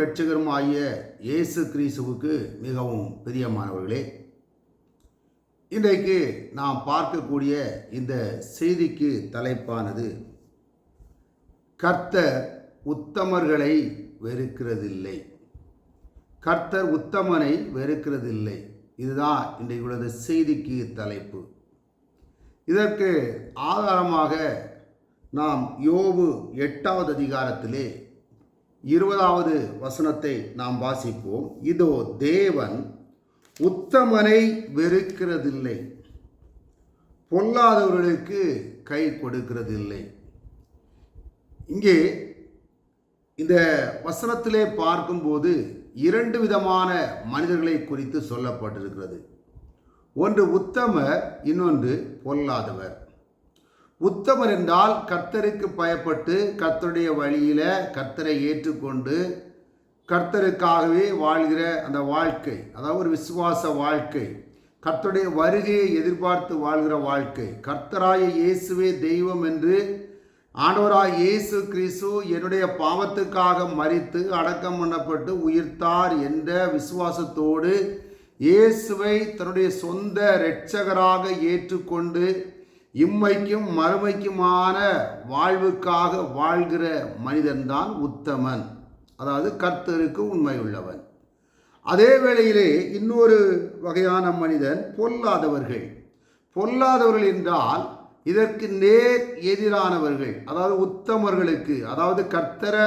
இரட்சகரும் ஆகிய இயேசு கிறிஸ்துவுக்கு மிகவும் பிரியமானவர்களே இன்றைக்கு நாம் பார்க்கக்கூடிய இந்த செய்திக்கு தலைப்பானது கர்த்தர் உத்தமர்களை வெறுக்கிறதில்லை. கர்த்தர் உத்தமனை வெறுக்கிறதில்லை. இதுதான் இன்றைக்கு உள்ளது செய்திக்கு தலைப்பு. இதற்கு ஆதாரமாக நாம் யோபு எட்டாவது அதிகாரத்திலே இருபதாவது வசனத்தை நாம் வாசிப்போம். இதோ தேவன் உத்தமனை வெறுக்கிறதில்லை. பொல்லாதவர்களுக்கு கை கொடுக்கிறதில்லை. இங்கே இந்த வசனத்திலே பார்க்கும்போது இரண்டு விதமான மனிதர்களை குறித்து சொல்லப்பட்டிருக்கிறது. ஒன்று உத்தமர் இன்னொன்று பொல்லாதவர். உத்தமர் என்றால் கர்த்தருக்கு பயப்பட்டு கர்த்தருடைய வழியில் கர்த்தரை ஏற்றுக்கொண்டு கர்த்தருக்காகவே வாழ்கிற அந்த வாழ்க்கை அதாவது ஒரு விசுவாச வாழ்க்கை கர்த்தருடைய வருகையை எதிர்பார்த்து வாழ்கிற வாழ்க்கை கர்த்தராய இயேசுவே தெய்வம் என்று ஆண்டவராய் இயேசு கிறிஸ்து என்னுடைய பாவத்துக்காக மறித்து அடக்கம் பண்ணப்பட்டு உயிர்த்தார் என்ற விசுவாசத்தோடு இயேசுவை தன்னுடைய சொந்த இரட்சகராக ஏற்றுக்கொண்டு இம்மைக்கும் மறுமைக்குமான வாழ்வுக்காக வாழ்கிற மனிதன்தான் உத்தமன். அதாவது கர்த்தருக்கு உண்மை உள்ளவன் அதே வேளையிலே இன்னொரு வகையான மனிதன் பொல்லாதவர்கள். பொல்லாதவர்கள் என்றால் இதற்கு நேர் எதிரானவர்கள் அதாவது உத்தமர்களுக்கு அதாவது கர்த்தரை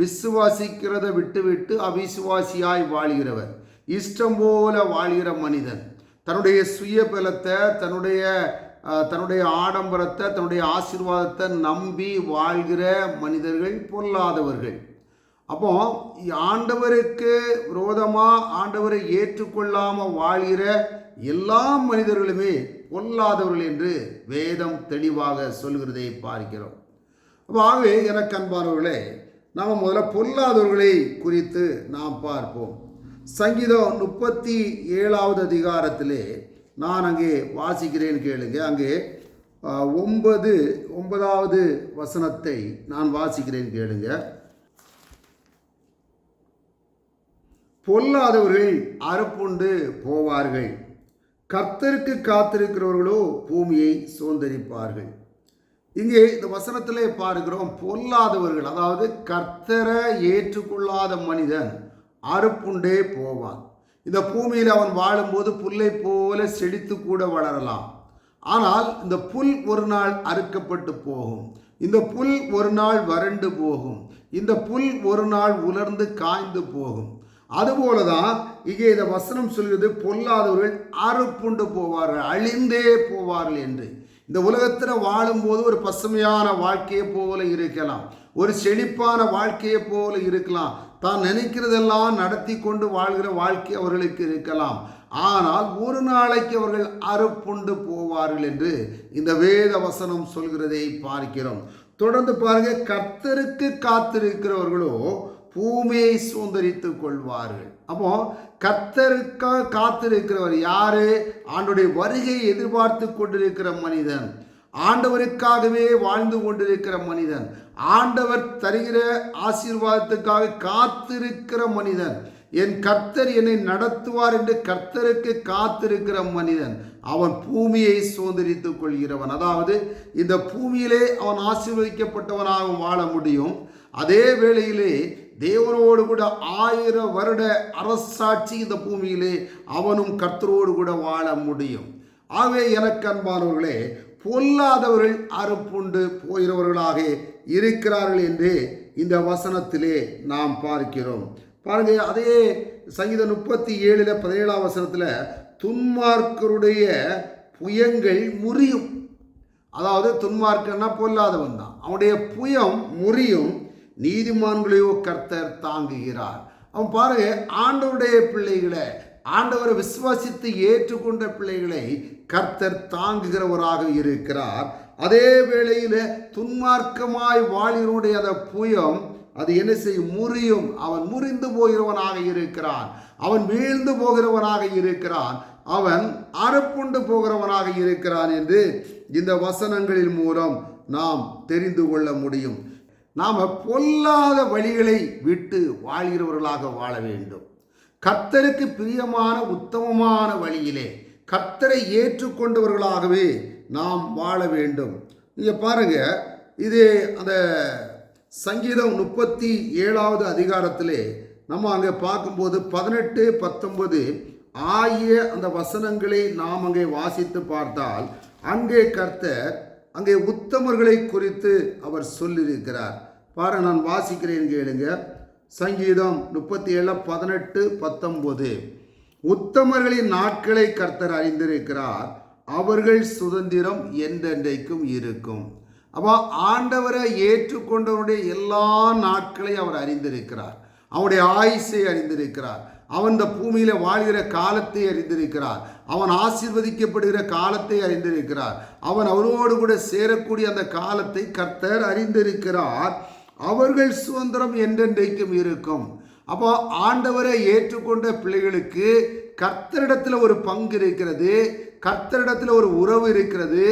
விசுவாசிக்கிறத விட்டுவிட்டு அவிசுவாசியாய் வாழ்கிறவர் இஷ்டம் போல வாழ்கிற மனிதன். தன்னுடைய சுய பலத்தை தன்னுடைய தன்னுடைய ஆடம்பரத்தை தன்னுடைய ஆசீர்வாதத்தை நம்பி வாழ்கிற மனிதர்கள் பொல்லாதவர்கள். அப்போ ஆண்டவருக்கு விரோதமாக ஆண்டவரை ஏற்றுக்கொள்ளாமல் வாழ்கிற எல்லா மனிதர்களுமே பொல்லாதவர்கள் என்று வேதம் தெளிவாக சொல்கிறதை பார்க்கிறோம். அப்போ ஆகவே எனக்கு அன்பானவர்களே நாம் முதல்ல பொல்லாதவர்களை குறித்து நாம் பார்ப்போம். சங்கீதம் முப்பத்தி ஏழாவது அதிகாரத்திலே நான் அங்கே வாசிக்கிறேன் கேளுங்க. அங்கே ஒன்பது ஒன்பதாவது வசனத்தை நான் வாசிக்கிறேன் கேளுங்க. பொல்லாதவர்கள் அறுப்புண்டு போவார்கள். கர்த்தருக்கு காத்திருக்கிறவர்களோ பூமியை சுதந்திரிப்பார்கள். இங்கே இந்த வசனத்திலே பார்க்கிறோம் பொல்லாதவர்கள் அதாவது கர்த்தரை ஏற்றுக்கொள்ளாத மனிதன் அறுப்புண்டே போவான். இந்த பூமியில் அவன் வாழும்போது புல்லை போல செழித்து கூட வளரலாம். ஆனால் இந்த புல் ஒரு நாள் அறுக்கப்பட்டு போகும். இந்த புல் ஒரு நாள் வறண்டு போகும். இந்த புல் ஒரு நாள் உலர்ந்து காய்ந்து போகும். அதுபோல தான் இங்கே இந்த வசனம் சொல்கிறது பொல்லாதவர்கள் அறுப்புண்டு போவார்கள் அழிந்தே போவார்கள் என்று. இந்த உலகத்தில் வாழும்போது ஒரு பசுமையான வாழ்க்கையை போல இருக்கலாம். ஒரு செழிப்பான வாழ்க்கையை போல இருக்கலாம். தான் நினைக்கிறதெல்லாம் நடத்தி கொண்டு வாழ்கிற வாழ்க்கை அவர்களுக்கு இருக்கலாம். ஆனால் ஒரு நாளைக்கு அவர்கள் அறுப்புண்டு போவார்கள் என்று இந்த வேத வசனம் சொல்கிறதை பார்க்கிறோம். தொடர்ந்து பாருங்க கர்த்தருக்கு காத்திருக்கிறவர்களோ பூமியை சுதந்திரித்துக் கொள்வார்கள். அப்போ கத்தருக்காக காத்திருக்கிறவர் யாரு? ஆண்டுடைய வருகையை எதிர்பார்த்து கொண்டிருக்கிற மனிதன். ஆண்டவருக்காகவே வாழ்ந்து கொண்டிருக்கிற மனிதன் ஆண்டவர் தருகிற ஆசீர்வாதத்துக்காக காத்திருக்கிற மனிதன் என் கர்த்தர் என்னை நடத்துவார் என்று கர்த்தருக்கு காத்திருக்கிற மனிதன் அவன் பூமியை சுதந்திரித்துக் கொள்கிறவன். அதாவது இந்த பூமியிலே அவன் ஆசீர்வதிக்கப்பட்டவனாக வாழ முடியும். அதே வேளையிலே தேவனோடு கூட ஆயிரம் வருட அரசாட்சி இந்த பூமியிலே அவனும் கர்த்தரோடு கூட வாழ முடியும். ஆகவே எனக்கு அன்பானவர்களே பொல்லாதவர்கள் அறுப்புண்டு போகிறவர்களாக இருக்கிறார்கள் என்று இந்த வசனத்திலே நாம் பார்க்கிறோம். பாருங்க அதே சங்கீதம் முப்பத்தி ஏழில் பதினேழாம் வசனத்தில் துன்மார்க்கருடைய புயங்கள் முறியும். அதாவது துன்மார்க்கன்னா பொல்லாதவன் தான். அவனுடைய புயம் முறியும். நீதிமான்களையோ கர்த்தர் தாங்குகிறார். அவன் பாருங்க ஆண்டவருடைய பிள்ளைகளை ஆண்டவரை விசுவாசித்து ஏற்றுக்கொண்ட பிள்ளைகளை கர்த்தர் தாங்குகிறவராக இருக்கிறார். அதே வேளையில் துன்மார்க்கமாய் வாழினுடைய அந்த புயம் அது என்ன செய்யும்? முறியும். அவன் முறிந்து போகிறவனாக இருக்கிறான். அவன் வீழ்ந்து போகிறவனாக இருக்கிறான். அவன் அறுப்புண்டு போகிறவனாக இருக்கிறான் என்று இந்த வசனங்களின் மூலம் நாம் தெரிந்து கொள்ள முடியும். நாம் பொல்லாத வழிகளை விட்டு வாழ்கிறவர்களாக வாழ வேண்டும். கர்த்தருக்கு பிரியமான உத்தமமான வழியிலே கர்த்தரை ஏற்றுக்கொண்டவர்களாகவே நாம் வாழ வேண்டும். நீங்கள் பாருங்க இது அந்த சங்கீதம் முப்பத்தி ஏழாவது அதிகாரத்திலே நம்ம அங்கே பார்க்கும்போது பதினெட்டு பத்தொன்பது ஆகிய அந்த வசனங்களை நாம் அங்கே வாசித்து பார்த்தால் அங்கே கர்த்தர் அங்கே உத்தமர்களை குறித்து அவர் சொல்லியிருக்கிறார். பாரு நான் வாசிக்கிறேன் கேளுங்க. சங்கீதம் முப்பத்தி ஏழு பதினெட்டு பத்தொம்போது உத்தமர்களின் நாட்களை கர்த்தர் அறிந்திருக்கிறார். அவர்கள் சுதந்திரம் என்றென்றைக்கும் இருக்கும். அப்போ ஆண்டவரை ஏற்றுக்கொண்டவருடைய எல்லா நாட்களையும் அவர் அறிந்திருக்கிறார். அவனுடைய ஆயுசை அறிந்திருக்கிறார். அவன் இந்த பூமியில் வாழ்கிற காலத்தை அறிந்திருக்கிறார். அவன் ஆசீர்வதிக்கப்படுகிற காலத்தை அறிந்திருக்கிறார். அவன் அவரோடு கூட சேரக்கூடிய அந்த காலத்தை கர்த்தர் அறிந்திருக்கிறார். அவர்கள் சுதந்திரம் என்றென்றைக்கும் இருக்கும். அப்போ ஆண்டவரை ஏற்றுக்கொண்ட பிள்ளைகளுக்கு கர்த்தரிடத்தில் ஒரு பங்கு இருக்கிறது கர்த்தரிடத்தில் ஒரு உறவு இருக்கிறது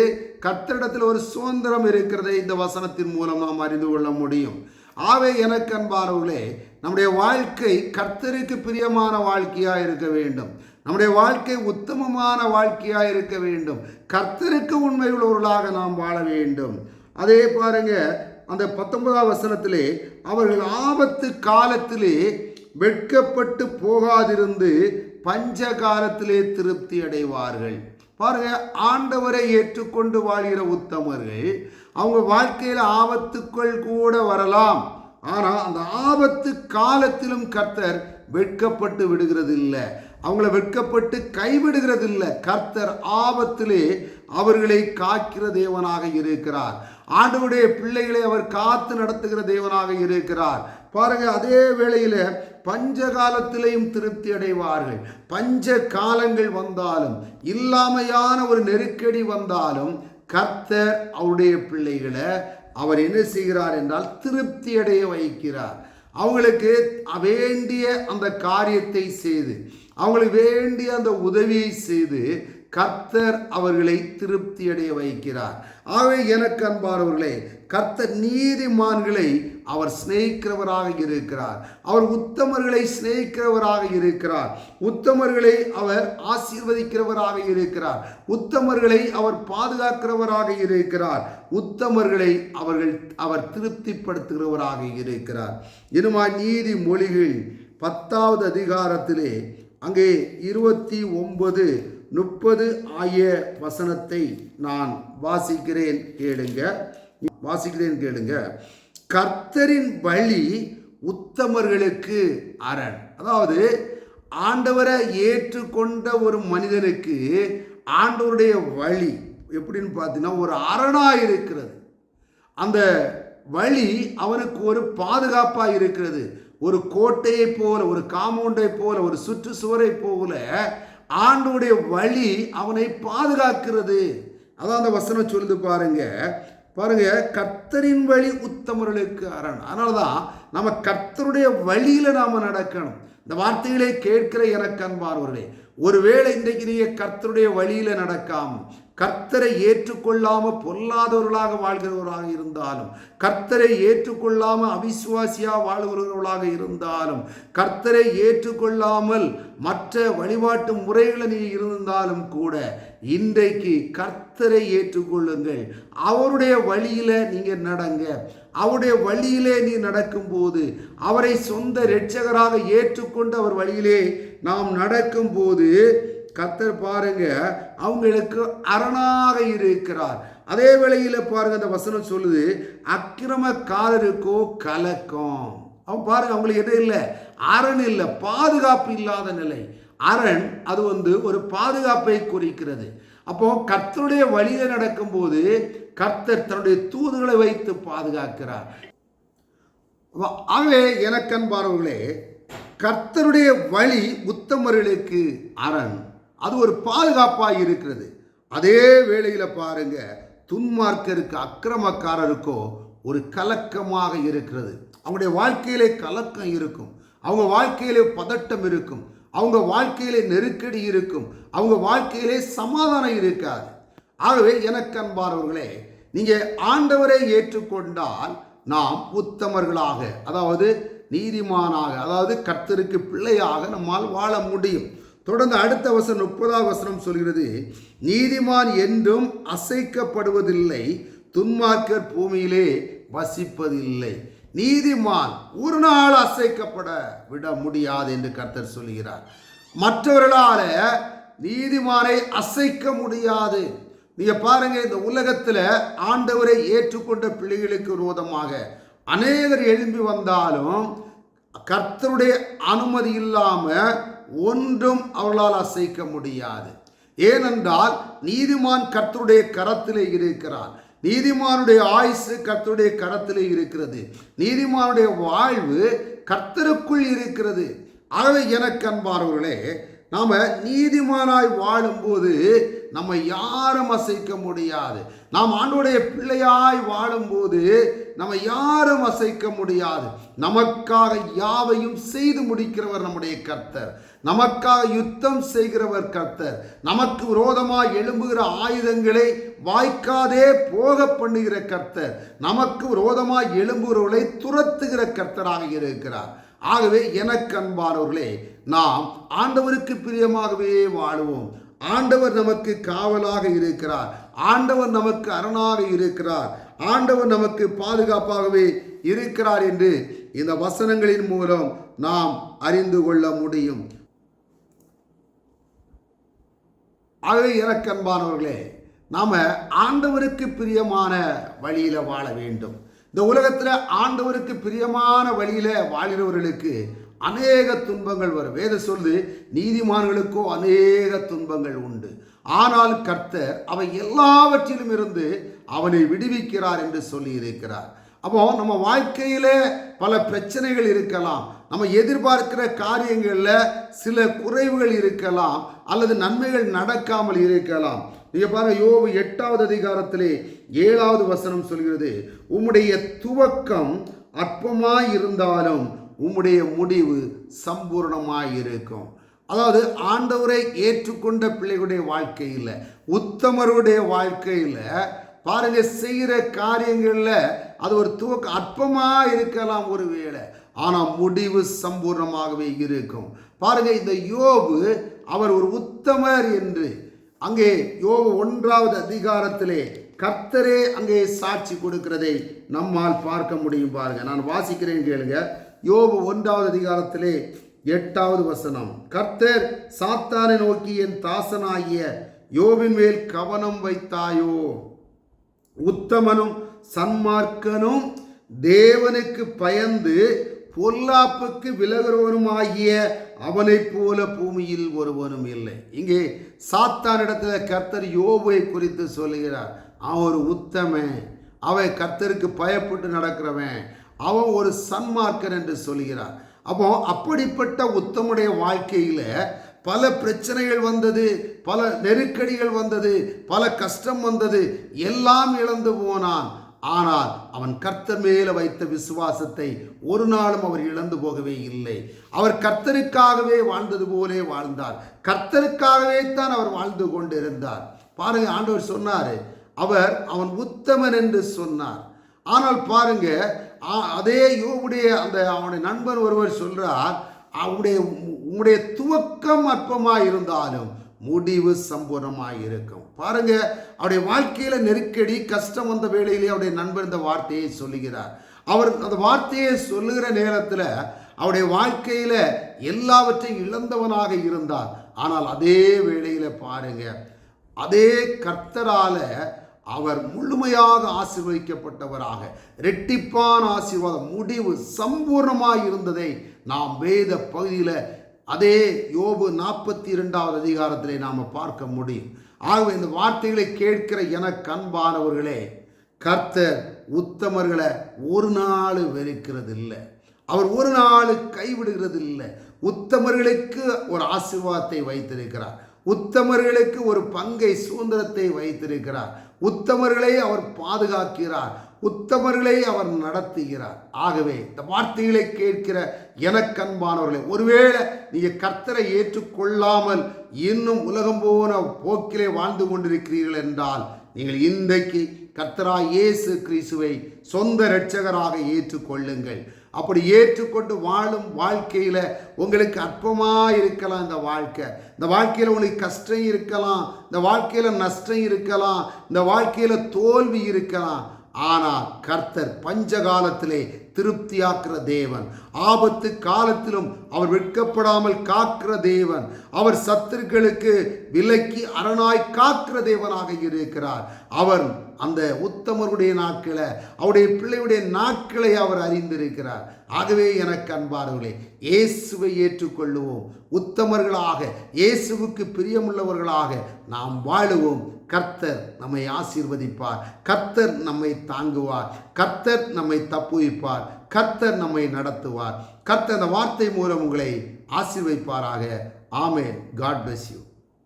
கர்த்தரிடத்தில் ஒரு சுதந்திரம் இருக்கிறது இந்த வசனத்தின் மூலம் நாம் அறிந்து கொள்ள முடியும். ஆவே எனக்கு அன்பானவர்களே நம்முடைய வாழ்க்கை கர்த்தருக்கு பிரியமான வாழ்க்கையாக இருக்க வேண்டும். நம்முடைய வாழ்க்கை உத்தமமான வாழ்க்கையாக இருக்க வேண்டும். கர்த்தருக்கு உண்மை உள்ளவர்களாக நாம் வாழ வேண்டும். அதே பாருங்க அந்த பத்தொன்பதாம் வசனத்திலே அவர்கள் ஆபத்து காலத்திலே வெட்கப்பட்டு போகாதிருந்து பஞ்ச காலத்திலே திருப்தி அடைவார்கள். பாருங்க ஆண்டவரை ஏற்றுக்கொண்டு வாழ்கிற உத்தமர்கள் அவங்க வாழ்க்கையில் ஆபத்துக்கள் கூட வரலாம். ஆனால் அந்த ஆபத்து காலத்திலும் கர்த்தர் வெட்கப்பட்டு விடுகிறது இல்லை அவங்கள வெட்கப்பட்டு கைவிடுகிறது இல்லை கர்த்தர் ஆபத்திலே அவர்களை காக்கிற தேவனாக இருக்கிறார். ஆண்டவுடைய பிள்ளைகளை அவர் காத்து நடத்துகிற தேவனாக இருக்கிறார். பாருங்க அதே வேளையில் பஞ்ச காலத்திலையும் திருப்தி அடைவார்கள் பஞ்ச காலங்கள் வந்தாலும் இல்லாமையான ஒரு நெருக்கடி வந்தாலும் கர்த்தர் அவருடைய பிள்ளைகளை அவர் என்ன செய்கிறார் என்றால் திருப்தி அடைய வைக்கிறார். அவங்களுக்கு வேண்டிய அந்த காரியத்தை செய்து அவங்களுக்கு வேண்டிய அந்த உதவியை செய்து கர்த்தர் அவர்களை திருப்தி அடைய வைக்கிறார். ஆகவே எனக்கு அன்பானவர்களே கர்த்தர் நீதிமான்களை அவர் சிநேகிக்கிறவராக இருக்கிறார். அவர் உத்தமர்களை சிநேகிக்கிறவராக இருக்கிறார். உத்தமர்களை அவர் ஆசீர்வதிக்கிறவராக இருக்கிறார். உத்தமர்களை அவர் பாதுகாக்கிறவராக இருக்கிறார். உத்தமர்களை அவர்கள் அவர் திருப்திப்படுத்துகிறவராக இருக்கிறார். இனிமா நீதி மொழிகள் பத்தாவது அதிகாரத்திலே அங்கே இருபத்தி ஒன்பது முப்பது ஆகிய வசனத்தை நான் வாசிக்கிறேன் கேளுங்க. வாசிக்கிறேன் கேளுங்க. கர்த்தரின் வழி உத்தமர்களுக்கு அரண். அதாவது ஆண்டவரை ஏற்றுக்கொண்ட ஒரு மனிதனுக்கு ஆண்டவருடைய வழி எப்படின்னு பார்த்தீங்கன்னா ஒரு அரணாக இருக்கிறது. அந்த வழி அவனுக்கு ஒரு பாதுகாப்பாக இருக்கிறது. ஒரு கோட்டையை போல ஒரு காமௌண்டை போல ஒரு சுற்றுச்சுவரை போல ஆண்டுடைய வழி அவனை பாதுகாக்கிறது. அதான் அந்த வசனம் சொல்லுது பாருங்க. பாருங்க கர்த்தரின் வழி உத்தமர்களுக்கு அரண். அதனால தான் நம்ம கர்த்தருடைய வழியில நாம நடக்கணும். இந்த வார்த்தைகளை கேட்கிற எனக்கு அன்பார்வர்களே ஒருவேளை இன்றைக்கு நீங்க கர்த்தருடைய வழியில நடக்காம கர்த்தரை ஏற்றுக்கொள்ளாம பொல்லாதவர்களாக வாழ்கிறவர்களாக இருந்தாலும் கர்த்தரை ஏற்றுக்கொள்ளாம அவிசுவாசியா வாழ்கிறவர்களாக இருந்தாலும் கர்த்தரை ஏற்றுக்கொள்ளாமல் மற்ற வழிபாட்டு முறைகளை நீ இருந்தாலும் கூட இன்றைக்கு கர்த்தரை ஏற்றுக்கொள்ளுங்கள். அவருடைய வழியில நீங்க நடங்க. அவருடைய வழியிலே நீ நடக்கும்போது அவரை சொந்த இரட்சகராக ஏற்றுக்கொண்டு அவர் வழியிலே நாம் நடக்கும்போது கர்த்தர் பாருங்க அவங்களுக்கு அரணாக இருக்கிறார். அதே வேளையில் பாருங்க அந்த வசனம் சொல்லுது அக்கிரமக்காரருக்கோ கலக்கம். அவன் பாருங்க அவங்களுக்கு எது இல்லை? அரண் இல்லை பாதுகாப்பு இல்லாத நிலை. அரண் அது வந்து ஒரு பாதுகாப்பை குறிக்கிறது. அப்போ கர்த்தருடைய வழியில நடக்கும்போது கர்த்தர் தன்னுடைய தூதுகளை வைத்து பாதுகாக்கிறார். ஆகவே எனக்கன்பார்களே கர்த்தருடைய வழி உத்தமர்களுக்கு அரண். அது ஒரு பாதுகாப்பாக இருக்கிறது. அதே வேளையில் பாருங்க துன்மார்க்கருக்கு அக்கிரமக்காரருக்கோ ஒரு கலக்கமாக இருக்கிறது. அவங்களுடைய வாழ்க்கையிலே கலக்கம் இருக்கும். அவங்க வாழ்க்கையிலே பதட்டம் இருக்கும். அவங்க வாழ்க்கையிலே நெருக்கடி இருக்கும். அவங்க வாழ்க்கையிலே சமாதானம் இருக்காது. ஆகவே எனக்கன்பார்வர்களே நீங்கள் ஆண்டவரை ஏற்றுக்கொண்டால் நாம் உத்தமர்களாக அதாவது நீதிமானாக அதாவது கர்த்தருக்கு பிள்ளையாக நம்மால் வாழ முடியும். தொடர்ந்து அடுத்த வசனம் முப்பதாம் வசனம் சொல்கிறது நீதிமான் என்றும் அசைக்கப்படுவதில்லை துன்மார்க்கர் பூமியிலே வசிப்பதில்லை. நீதிமான் ஒரு நாள் அசைக்கப்பட விட முடியாது என்று கர்த்தர் சொல்கிறார் மற்றவர்களால நீதிமானை அசைக்க முடியாது. நீங்க பாருங்க இந்த உலகத்தில் ஆண்டவரை ஏற்றுக்கொண்ட பிள்ளைகளுக்கு விரோதமாக அநேகர் எழும்பி வந்தாலும் கர்த்தருடைய அனுமதி இல்லாமல் ஒன்றும் அவர்களால் அசைக்க முடியாது. ஏனென்றால் நீதிமான் கர்த்தருடைய கரத்திலே இருக்கிறார். நீதிமானுடைய ஆயுசு கர்த்தருடைய கரத்திலே இருக்கிறது. நீதிமானுடைய வாழ்வு கர்த்தருக்குள் இருக்கிறது. ஆகவே எனக்கு அன்பார்களே நாம் நீதிமானாய் வாழும்போது நம்ம யாரும் அசைக்க முடியாது. நாம் ஆண்டோடைய பிள்ளையாய் வாழும்போது நம்ம யாரும் அசைக்க முடியாது. நமக்காக யாவையும் செய்து முடிக்கிறவர் நம்முடைய கர்த்தர். நமக்காக யுத்தம் செய்கிறவர் கர்த்தர். நமக்கு விரோதமாக எழும்புகிற ஆயுதங்களை வாய்க்காதே போக பண்ணுகிற கர்த்தர். நமக்கு விரோதமாக எழும்புகிறவர்களை துரத்துகிற கர்த்தராக இருக்கிறார். ஆகவே எனக்கு அன்பானவர்களே நாம் ஆண்டவருக்கு பிரியமாகவே வாழுவோம். ஆண்டவர் நமக்கு காவலாக இருக்கிறார். ஆண்டவர் நமக்கு அரணாக இருக்கிறார். ஆண்டவர் நமக்கு பாதுகாப்பாகவே இருக்கிறார் என்று இந்த வசனங்களின் மூலம் நாம் அறிந்து கொள்ள முடியும். ஆகவே இறக்கன்பானவர்களே நாம் ஆண்டவருக்கு பிரியமான வழியில் வாழ வேண்டும். இந்த உலகத்தில் ஆண்டவருக்கு பிரியமான வழியில் வாழ்கிறவர்களுக்கு அநேக துன்பங்கள் வரும். வேத சொல்லு நீதிமான்களுக்கோ அநேக துன்பங்கள் உண்டு. ஆனால் கர்த்தர் அவை எல்லாவற்றிலும் இருந்து அவனை விடுவிக்கிறார் என்று சொல்லி இருக்கிறார் அப்போ நம்ம வாழ்க்கையில பல பிரச்சனைகள் இருக்கலாம். நம்ம எதிர்பார்க்கிற காரியங்களில் சில குறைவுகள் இருக்கலாம். அல்லது நன்மைகள் நடக்காமல் இருக்கலாம். நீங்கள் பாருங்க யோபு எட்டாவது அதிகாரத்திலே ஏழாவது வசனம் சொல்கிறது உம்முடைய துவக்கம் அற்பமாய் இருந்தாலும் உம்முடைய முடிவு சம்பூர்ணமாயிருக்கும். அதாவது ஆண்டவரை ஏற்றுக்கொண்ட பிள்ளைகளுடைய வாழ்க்கையில் உத்தமருடைய வாழ்க்கையில் பாருங்க செய்கிற காரியங்களில் அது ஒரு துவக்க அற்பமாக இருக்கலாம் ஒரு வேளை ஆனால் முடிவு சம்பூர்ணமாகவே இருக்கும். பாருங்க இந்த யோபு அவர் ஒரு உத்தமர் என்று அங்கே யோபு ஒன்றாவது அதிகாரத்திலே கர்த்தரே அங்கே சாட்சி கொடுக்கிறதை நம்மால் பார்க்க முடியும் பாருங்க. நான் வாசிக்கிறேன் கேளுங்க. யோபு ஒன்றாவது அதிகாரத்திலே எட்டாவது வசனம். கர்த்தர் சாத்தானை நோக்கி என் தாசனாகிய யோபின் மேல் கவனம் வைத்தாயோ? உத்தமனும் சன்மார்க்கனும் தேவனுக்கு பயந்து பொல்லாப்புக்கு விலகிறவனுமாகிய அவனைப் போல பூமியில் ஒருவனும் இல்லை. இங்கே சாத்தானிடத்தில் கர்த்தர் யோபை குறித்து சொல்லுகிறார். அவன் ஒரு உத்தமன். அவன் கர்த்தருக்கு பயப்பட்டு நடக்கிறவன். அவன் ஒரு சன்மார்க்கன் என்று சொல்கிறார். அப்போ அப்படிப்பட்ட உத்தமுடைய வாழ்க்கையில் பல பிரச்சனைகள் வந்தது பல நெருக்கடிகள் வந்தது பல கஷ்டம் வந்தது எல்லாம் இழந்து போனான். ஆனால் அவன் கர்த்தர் மேல வைத்த விசுவாசத்தை ஒரு நாளும் அவர் இழந்து போகவே இல்லை. அவர் கர்த்தருக்காகவே வாழ்ந்தது போலே வாழ்ந்தார். கர்த்தருக்காகவே தான் அவர் வாழ்ந்து கொண்டிருந்தார். பாருங்க ஆண்டவர் சொன்னார் அவர் அவன் உத்தமன் என்று சொன்னார். ஆனால் பாருங்க அதே யோவுடைய அந்த அவனுடைய நண்பர் ஒருவர் சொல்றார் அவனுடைய உங்களுடைய துவக்கம் அற்பமாக இருந்தாலும் முடிவு சம்பூர்ணமாக இருக்கும். பாருங்க அவருடைய வாழ்க்கையில் நெருக்கடி கஷ்டம் வந்த வேளையிலே அவருடைய நண்பர் இந்த வார்த்தையை சொல்லுகிறார். அவர் அந்த வார்த்தையை சொல்லுகிற நேரத்தில் அவருடைய வாழ்க்கையில் எல்லாவற்றையும் இழந்தவனாக இருந்தார். ஆனால் அதே வேளையில் பாருங்க அதே கர்த்தரால அவர் முழுமையாக ஆசீர்வதிக்கப்பட்டவராக ரெட்டிப்பான ஆசீர்வாதம் முடிவு சம்பூர்ணமாக இருந்ததை நாம் வேத பகுதியில் அதே யோபு நாற்பத்தி இரண்டாவது அதிகாரத்திலே நாம் பார்க்க முடியும். ஆகவே இந்த வார்த்தைகளை கேட்கிற என கண்பானவர்களே கர்த்தர் உத்தமர்களை ஒரு நாள் வெறுக்கிறது இல்லை அவர் ஒரு நாள் கைவிடுகிறது இல்லை உத்தமர்களுக்கு ஒரு ஆசீர்வாதத்தை வைத்திருக்கிறார். உத்தமர்களுக்கு ஒரு பங்கை சுதந்திரத்தை வைத்திருக்கிறார். உத்தமர்களை அவர் பாதுகாக்கிறார். உத்தமர்களை அவர் நடத்துகிறார். ஆகவே இந்த வார்த்தைகளை கேட்கிற எனக்கன்பானவர்களே ஒருவேளை நீங்கள் கர்த்தரை ஏற்றுக்கொள்ளாமல் இன்னும் உலகம் போன போக்கிலே வாழ்ந்து கொண்டிருக்கிறீர்கள் என்றால் நீங்கள் இன்றைக்கு கர்த்தரா இயேசு கிறிஸ்துவை சொந்த இரட்சகராக ஏற்றுக்கொள்ளுங்கள். அப்படி ஏற்றுக்கொண்டு வாழும் வாழ்க்கையில் உங்களுக்கு அற்பமாக இருக்கலாம் இந்த வாழ்க்கை. இந்த வாழ்க்கையில் உங்களுக்கு கஷ்டம் இருக்கலாம் இந்த வாழ்க்கையில் நஷ்டம் இருக்கலாம் இந்த வாழ்க்கையில் தோல்வி இருக்கலாம். ஆனால் கர்த்தர் பஞ்ச காலத்திலே திருப்தியாக்குற தேவன். ஆபத்து காலத்திலும் அவர் வெட்கப்படாமல் காக்கிற தேவன். அவர் சத்துருக்களுக்கு விலக்கி அரணாய் காக்கிற தேவனாக இருக்கிறார். அவர் அந்த உத்தமருடைய நாட்களை அவருடைய பிள்ளையுடைய நாட்களை அவர் அறிந்திருக்கிறார். ஆகவே எனக்கு அன்பார்களே இயேசுவை ஏற்றுக்கொள்ளுவோம். உத்தமர்களாக இயேசுவுக்கு பிரியமுள்ளவர்களாக நாம் வாழுவோம். கர்த்தர் நம்மை ஆசீர்வதிப்பார். கர்த்தர் நம்மை தாங்குவார். கர்த்தர் நம்மை தப்புவிப்பார். கர்த்தர் நம்மை நடத்துவார். கர்த்தர் அந்த வார்த்தை மூலம் உங்களை ஆசீர்வதிப்பாராக ஆமே காட் பிளஸ் யூ